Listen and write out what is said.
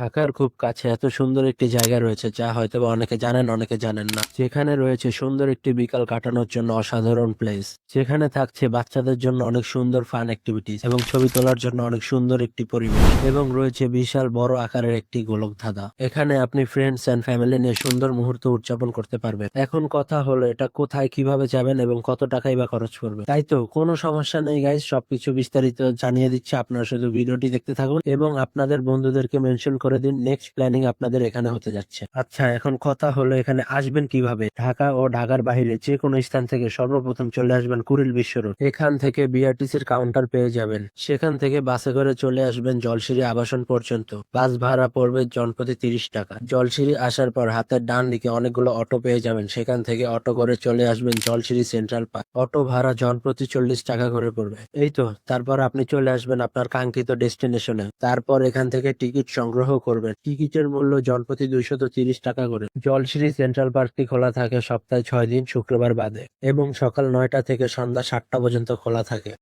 ঢাকার খুব কাছে এত সুন্দর একটি জায়গা রয়েছে যা হয়তো বা অনেকে জানেন অনেকে জানেন না। যেখানে রয়েছে সুন্দর একটি বিকাল কাটানোর জন্য অসাধারণ প্লেস যেখানে থাকছে বাচ্চাদের জন্য অনেক সুন্দর ফান অ্যাক্টিভিটিস এবং ছবি তোলার জন্য অনেক সুন্দর একটি পরিবেশ এবং রয়েছে বিশাল বড় আকারের একটি গোলক ধাঁধা। এখানে আপনি ফ্রেন্ডস এন্ড ফ্যামিলি নিয়ে সুন্দর মুহূর্ত উদযাপন করতে পারবেন। এখন কথা হলো এটা কোথায়, কীভাবে যাবেন এবং কত টাকাই বা খরচ করবে তাই তো, কোনো সমস্যা নেই গাইজ সবকিছু বিস্তারিত জানিয়ে দিচ্ছে। আপনারা শুধু ভিডিওটি দেখতে থাকুন এবং আপনাদের বন্ধুদেরকে মেনশন করে দিন নেক্সট প্ল্যানিং আপনাদের এখানে হতে যাচ্ছে। আচ্ছা এখন কথা হলো এখানে আসবেন কীভাবে? ঢাকা ও ঢাকার বাইরে যে কোনো স্থান থেকে সর্বপ্রথম চলে আসবেন কুড়িল বিশ্ব রোড এখান থেকে বিআরটিসির কাউন্টার পেয়ে যাবেন। সেখান থেকে বাসে করে চলে আসবেন জলসিঁড়ি আবাসন পর্যন্ত। বাস ভাড়া পড়বে জনপ্রতি তিরিশ টাকা। জলসিঁড়ি আসার পর হাতের ডান দিকে অনেকগুলো অটো পেয়ে যাবেন। সেখান থেকে অটো করে চলে আসবেন জলসিঁড়ি সেন্ট্রাল পার্ক অটো ভাড়া জনপ্রতি চল্লিশ টাকা করে পড়বে। এই তো, তারপর আপনি চলে আসবেন আপনার কাঙ্ক্ষিত ডেস্টিনেশনে তারপর এখান থেকে টিকিট সংগ্রহ করবেন টিকিটের মূল্য জনপ্রতি দুইশত তিরিশ টাকা করে। জলশ্রী সেন্ট্রাল পার্কটি খোলা থাকে সপ্তাহে ছয় দিন শুক্রবার বাদে এবং সকাল নয়টা থেকে সন্ধ্যা সাতটা পর্যন্ত খোলা থাকে।